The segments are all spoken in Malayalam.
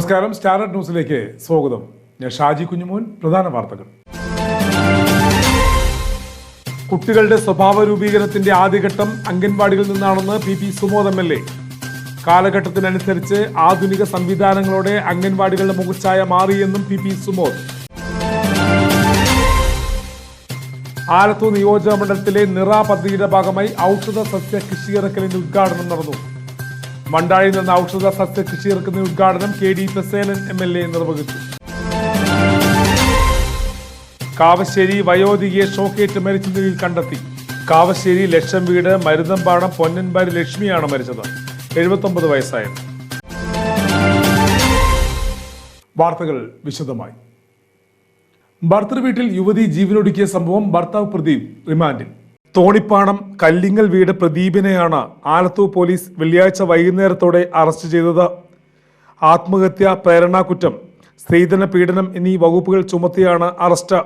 നമസ്കാരം. സ്റ്റാർഡ് ന്യൂസിലേക്ക് സ്വാഗതം. ഞാൻ ഷാജി കുഞ്ഞുമോൻ. പ്രധാന വാർത്തകൾ. കുട്ടികളുടെ സ്വഭാവ രൂപീകരണത്തിന്റെ ആദ്യഘട്ടം അംഗൻവാടികളിൽ നിന്നാണെന്ന് P P Sumod M L A. കാലഘട്ടത്തിനനുസരിച്ച് ആധുനിക സംവിധാനങ്ങളോടെ അംഗൻവാടികളുടെ മുഖച്ഛായ മാറിയെന്നും പി പി സുമോദ്. ആലത്തൂർ നിയോജക മണ്ഡലത്തിലെ നിറ പദ്ധതിയുടെ ഭാഗമായി ഔഷധ സസ്യ കൃഷി ഇറക്കലിന്റെ ഉദ്ഘാടനം നടന്നു. മണ്ടാഴിയിൽ നിന്ന് ഔഷധ സസ്യ കൃഷി ഇറക്കുന്ന ഉദ്ഘാടനം K D Prasenan M L A നിർവഹിച്ചു. കാവശ്ശേരി വയോധികയെ ഷോക്കേറ്റ് മരിച്ച നിലയിൽ കണ്ടെത്തി. കാവശ്ശേരി ലക്ഷം വീട് മരുതമ്പാടം പൊന്നൻപാരി ലക്ഷ്മിയാണ് മരിച്ചത്. എഴുപത്തൊമ്പത് വയസ്സായ വാർത്തകൾ വിശദമായി. ഭർത്തൃ വീട്ടിൽ യുവതി ജീവനൊടുക്കിയ സംഭവം ഭർത്താവ് പ്രദീപ് റിമാൻഡിൽ. തോണിപ്പാടം കല്ലിങ്ങൽ വീട് പ്രദീപിനെയാണ് ആലത്തൂർ പോലീസ് വെള്ളിയാഴ്ച വൈകുന്നേരത്തോടെ അറസ്റ്റ് ചെയ്തത്. ആത്മഹത്യ പ്രേരണാകുറ്റം സ്ത്രീധന പീഡനം എന്നീ വകുപ്പുകൾ ചുമത്തിയാണ് അറസ്റ്റ്.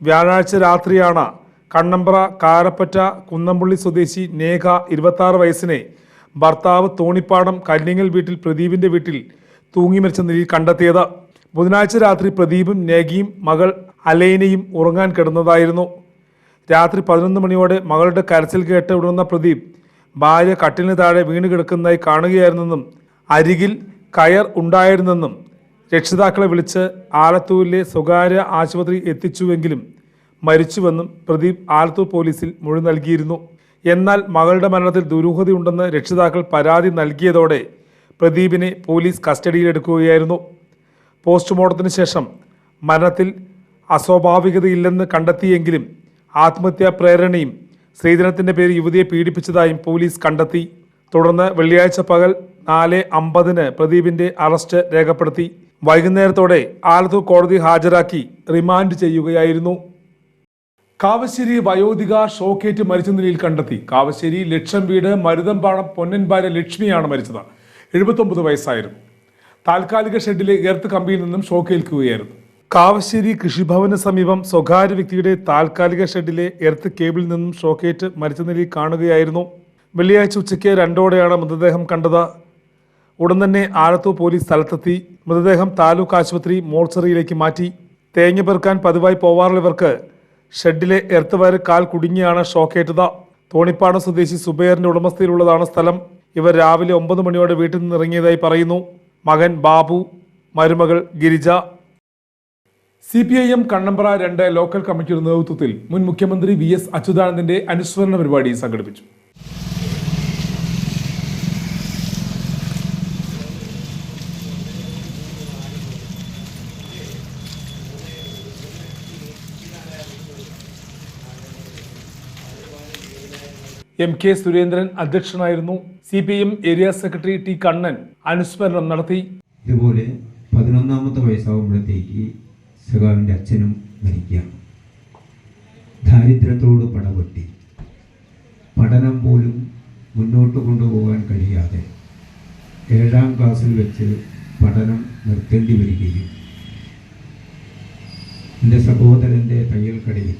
വ്യാഴാഴ്ച രാത്രിയാണ് കണ്ണമ്പ്ര കാരപ്പറ്റ കുന്നംപുള്ളി സ്വദേശി നേഹ ഇരുപത്തി വയസ്സിനെ ഭർത്താവ് തോണിപ്പാടം കല്ലിങ്ങൽ വീട്ടിൽ പ്രദീപിന്റെ വീട്ടിൽ തൂങ്ങി മരിച്ച നിലയിൽ കണ്ടെത്തിയത്. ബുധനാഴ്ച രാത്രി പ്രദീപും നേഗിയും മകൾ അലൈനയും ഉറങ്ങാൻ കിടന്നതായിരുന്നു. രാത്രി പതിനൊന്ന് മണിയോടെ മകളുടെ കരച്ചിൽ കേട്ട് വിടുന്ന പ്രദീപ് ഭാര്യ കട്ടിലിന് താഴെ വീണ് കിടക്കുന്നതായി കാണുകയായിരുന്നെന്നും അരികിൽ കയർ ഉണ്ടായിരുന്നെന്നും രക്ഷിതാക്കളെ വിളിച്ച് ആലത്തൂരിലെ സ്വകാര്യ ആശുപത്രി എത്തിച്ചുവെങ്കിലും മരിച്ചുവെന്നും പ്രദീപ് ആലത്തൂർ പോലീസിൽ മൊഴി നൽകിയിരുന്നു. എന്നാൽ മകളുടെ മരണത്തിൽ ദുരൂഹതയുണ്ടെന്ന് രക്ഷിതാക്കൾ പരാതി നൽകിയതോടെ പ്രദീപിനെ പോലീസ് കസ്റ്റഡിയിലെടുക്കുകയായിരുന്നു. പോസ്റ്റ്മോർട്ടത്തിന് ശേഷം മരണത്തിൽ അസ്വാഭാവികതയില്ലെന്ന് കണ്ടെത്തിയെങ്കിലും ആത്മഹത്യാ പ്രേരണയും സ്ത്രീധനത്തിന്റെ പേരിൽ യുവതിയെ പീഡിപ്പിച്ചതായും പോലീസ് കണ്ടെത്തി. തുടർന്ന് വെള്ളിയാഴ്ച പകൽ നാല് അമ്പതിന് പ്രദീപിന്റെ അറസ്റ്റ് രേഖപ്പെടുത്തി. വൈകുന്നേരത്തോടെ ആലത്തൂർ കോടതി ഹാജരാക്കി റിമാൻഡ് ചെയ്യുകയായിരുന്നു. കാവശ്ശേരി വയോധിക ഷോക്കേറ്റ് മരിച്ച നിലയിൽ കണ്ടെത്തി. കാവശ്ശേരി ലക്ഷം വീട് മരുതമ്പാടം പൊന്നൻപാല ലക്ഷ്മിയാണ് മരിച്ചത്. എഴുപത്തൊമ്പത് വയസ്സായിരുന്നു. താൽക്കാലിക ഷെഡിലെ എർത്ത് കമ്പിയിൽ നിന്നും ഷോക്കേൽക്കുകയായിരുന്നു. കാവശ്ശേരി കൃഷിഭവന് സമീപം സ്വകാര്യ വ്യക്തിയുടെ താൽക്കാലിക ഷെഡിലെ എർത്ത് കേബിളിൽ നിന്നും ഷോക്കേറ്റ് മരിച്ച നിലയിൽ കാണുകയായിരുന്നു. വെള്ളിയാഴ്ച ഉച്ചയ്ക്ക് രണ്ടോടെയാണ് മൃതദേഹം കണ്ടത്. ഉടൻ തന്നെ ആലത്തൂർ പോലീസ് സ്ഥലത്തെത്തി. മൃതദേഹം താലൂക്ക് ആശുപത്രി മോർച്ചറിയിലേക്ക് മാറ്റി. തേങ്ങ പെറുക്കാൻ പതിവായി പോവാറുള്ളവർക്ക് ഷെഡിലെ എർത്ത് വയറ് കാൽ കുടുങ്ങിയാണ് ഷോക്കേറ്റത്. തോണിപ്പാടം സ്വദേശി സുബൈറിന്റെ ഉടമസ്ഥയിലുള്ളതാണ് സ്ഥലം. ഇവർ രാവിലെ ഒമ്പത് മണിയോടെ വീട്ടിൽ നിന്ന് ഇറങ്ങിയതായി പറയുന്നു. മകൻ ബാബു മരുമകൾ Girija C P I M Kannambra രണ്ട് ലോക്കൽ കമ്മിറ്റിയുടെ നേതൃത്വത്തിൽ മുൻ മുഖ്യമന്ത്രി വി എസ് അച്യുതാനന്ദന്റെ അനുസ്മരണ പരിപാടി സംഘടിപ്പിച്ചു. എം കെ സുരേന്ദ്രൻ അധ്യക്ഷനായിരുന്നു. C P M area secretary T Kannan അനുസ്മരണം നടത്തി. ഇതുപോലെ പതിനൊന്നാമത്തെ വയസ്സാകുമ്പോഴത്തേക്ക് സഖാവിന്റെ അച്ഛനും മരിക്കുകയാണ് ദാരിദ്ര്യത്തോട് പടപൊട്ടി. പഠനം പോലും മുന്നോട്ട് കൊണ്ടുപോകാൻ കഴിയാതെ ഏഴാം ക്ലാസ്സിൽ വെച്ച് പഠനം നിർത്തേണ്ടി വരികയും എന്റെ സഹോദരന്റെ തയ്യൽക്കടയിൽ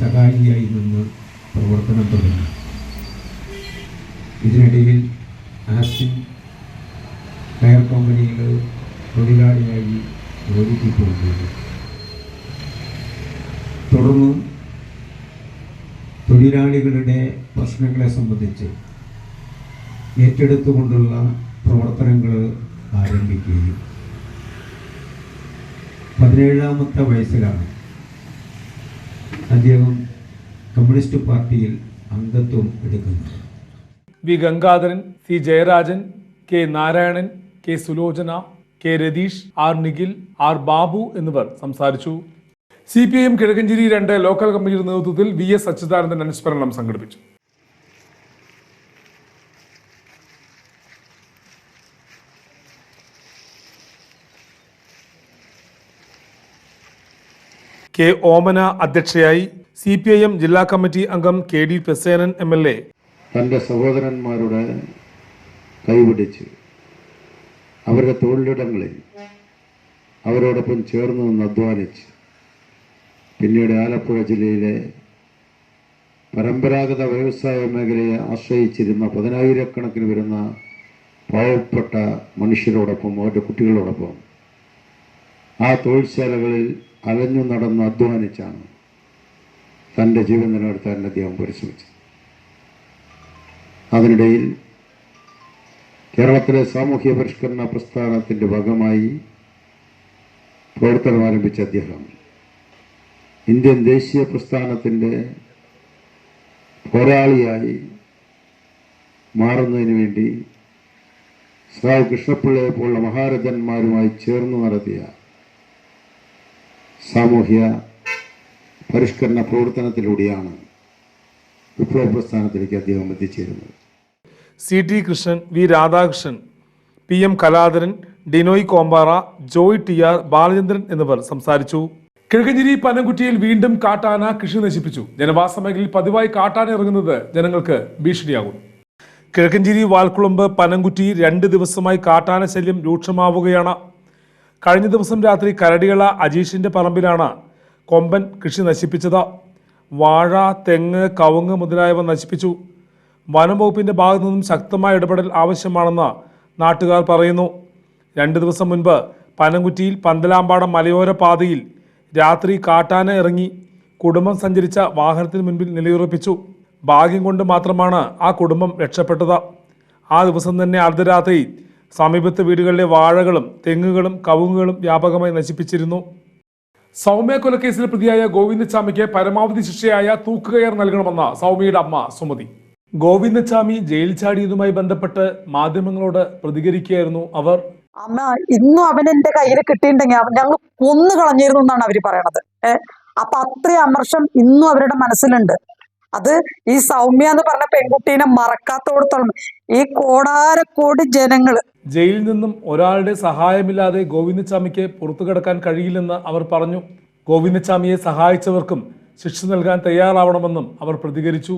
സഹായിയായി നിന്ന് പ്രവർത്തനം തുടങ്ങി. ഇതിനിടയിൽ ആസിൻ കയർ കമ്പനികൾ തൊഴിലാളിയായി പോകുകയും തൊഴിലാളികളുടെ പ്രശ്നങ്ങളെ സംബന്ധിച്ച് ഏറ്റെടുത്തുകൊണ്ടുള്ള പ്രവർത്തനങ്ങൾ ആരംഭിക്കുകയും പതിനേഴാമത്തെ വയസ്സിലാണ് അദ്ദേഹം കമ്മ്യൂണിസ്റ്റ് പാർട്ടിയിൽ അംഗത്വം എടുക്കുന്നത്. V Gangadharan C Jayarajan K Narayanan K Sulochana K Ratheesh R Nikhil R Babu എന്നിവർ സംസാരിച്ചു. C P I M Kizhakkencherry രണ്ട് ലോക്കൽ കമ്മിറ്റിയുടെ നേതൃത്വത്തിൽ വി എസ് അച്യുതാനന്ദൻ അനുസ്മരണം സംഘടിപ്പിച്ചു. കെ ഓമന അധ്യക്ഷയായി സി പി ഐ എം ജില്ലാ കമ്മിറ്റി അംഗം K D Prasenan M L A. തന്റെ സഹോദരന്മാരുടെ കൈപിടിച്ച് അവരുടെ തൊഴിലിടങ്ങളിൽ അവരോടൊപ്പം ചേർന്ന് നിന്ന് അധ്വാനിച്ച് പിന്നീട് ആലപ്പുഴ ജില്ലയിലെ പരമ്പരാഗത വ്യവസായ മേഖലയെ ആശ്രയിച്ചിരുന്ന പതിനായിരക്കണക്കിന് വരുന്ന പാവപ്പെട്ട മനുഷ്യരോടൊപ്പം അവരുടെ കുട്ടികളോടൊപ്പം ആ തൊഴിൽശാലകളിൽ അലഞ്ഞു നടന്ന് അധ്വാനിച്ചാണ് തന്റെ ജീവൻ നിലനിർത്താൻ അദ്ദേഹം പരിശ്രമിച്ചത്. അതിനിടയിൽ കേരളത്തിലെ സാമൂഹ്യ പരിഷ്കരണ പ്രസ്ഥാനത്തിന്റെ ഭാഗമായി പ്രവർത്തനം ആരംഭിച്ച അദ്ദേഹം ഇന്ത്യൻ ദേശീയ പ്രസ്ഥാനത്തിന്റെ പോരാളിയായി മാറുന്നതിന് വേണ്ടി സ്രാവ് കൃഷ്ണപിള്ളയെ പോലുള്ള മഹാരഥന്മാരുമായി ചേർന്ന് നടത്തിയ സാമൂഹ്യ പരിഷ്കരണ പ്രവർത്തനത്തിലൂടെയാണ് വിപ്ലവ പ്രസ്ഥാനത്തിലേക്ക് അദ്ദേഹം എത്തിച്ചേരുന്നത്. C T Krishnan V Radhakrishnan P M Kaladharan Dinoy Kompara Joy T R Balachandran എന്നിവർ സംസാരിച്ചു. കിഴക്കഞ്ചേരി പനംകുറ്റിയിൽ വീണ്ടും കാട്ടാന കൃഷി നശിപ്പിച്ചു. ജനവാസ മേഖലയിൽ പതിവായി കാട്ടാന ഇറങ്ങുന്നത് ജനങ്ങൾക്ക് ഭീഷണിയാകും. കിഴക്കഞ്ചേരി വാൽക്കുളമ്പ് പനംകുറ്റി രണ്ട് ദിവസമായി കാട്ടാന ശല്യം രൂക്ഷമാവുകയാണ്. കഴിഞ്ഞ ദിവസം രാത്രി കരടികള അജീഷിന്റെ പറമ്പിലാണ് കൊമ്പൻ കൃഷി നശിപ്പിച്ചത്. വാഴ തെങ്ങ് കവുങ്ങ് മുതലായവ നശിപ്പിച്ചു. വനം വകുപ്പിന്റെ ഭാഗത്തു നിന്നും ശക്തമായ ഇടപെടൽ ആവശ്യമാണെന്ന് നാട്ടുകാർ പറയുന്നു. രണ്ട് ദിവസം മുൻപ് പനംകുറ്റിയിൽ പന്തലാമ്പാടം മലയോര പാതയിൽ രാത്രി കാട്ടാന ഇറങ്ങി കുടുംബം സഞ്ചരിച്ച വാഹനത്തിന് മുൻപിൽ നിലയുറപ്പിച്ചു. ഭാഗ്യം കൊണ്ട് മാത്രമാണ് ആ കുടുംബം രക്ഷപ്പെട്ടത്. ആ ദിവസം തന്നെ അർദ്ധരാത്രി സമീപത്തെ വീടുകളിലെ വാഴകളും തെങ്ങുകളും കവുങ്ങുകളും വ്യാപകമായി നശിപ്പിച്ചിരുന്നു. സൗമ്യ കൊലക്കേസിൽ പ്രതിയായ ഗോവിന്ദച്ചാമിക്ക് പരമാവധി ശിക്ഷയായ തൂക്കുകയർ നൽകണമെന്ന സൗമ്യയുടെ അമ്മ സുമതി. ഗോവിന്ദച്ചാമി ജയിൽ ചാടിയതുമായി ബന്ധപ്പെട്ട് മാധ്യമങ്ങളോട് പ്രതികരിക്കുകയായിരുന്നു അവർ. അമ്മ ഇന്നും അവൻ എന്റെ കയ്യിൽ കിട്ടിയിട്ടുണ്ടെങ്കിൽ അവൻ ഞങ്ങൾ കൊന്നു കളഞ്ഞിരുന്നു എന്നാണ് അവർ പറയണത്. ഏഹ് അപ്പൊ അത്രയും അമർഷം ഇന്നും അവരുടെ മനസ്സിലുണ്ട്. അത് ഈ സൗമ്യ എന്ന് പറഞ്ഞ പെൺകുട്ടീനെ മറക്കാത്തോടത്തോളം ഈ കോടാരക്കോടി ജനങ്ങൾ ജയിലിൽ നിന്നും ഒരാളുടെ സഹായമില്ലാതെ ഗോവിന്ദസ്വാമിക്ക് പുറത്തു കിടക്കാൻ കഴിയില്ലെന്ന് അവർ പറഞ്ഞു. ഗോവിന്ദസ്വാമിയെ സഹായിച്ചവർക്കും ശിക്ഷ നൽകാൻ തയ്യാറാവണമെന്നും അവർ പ്രതികരിച്ചു.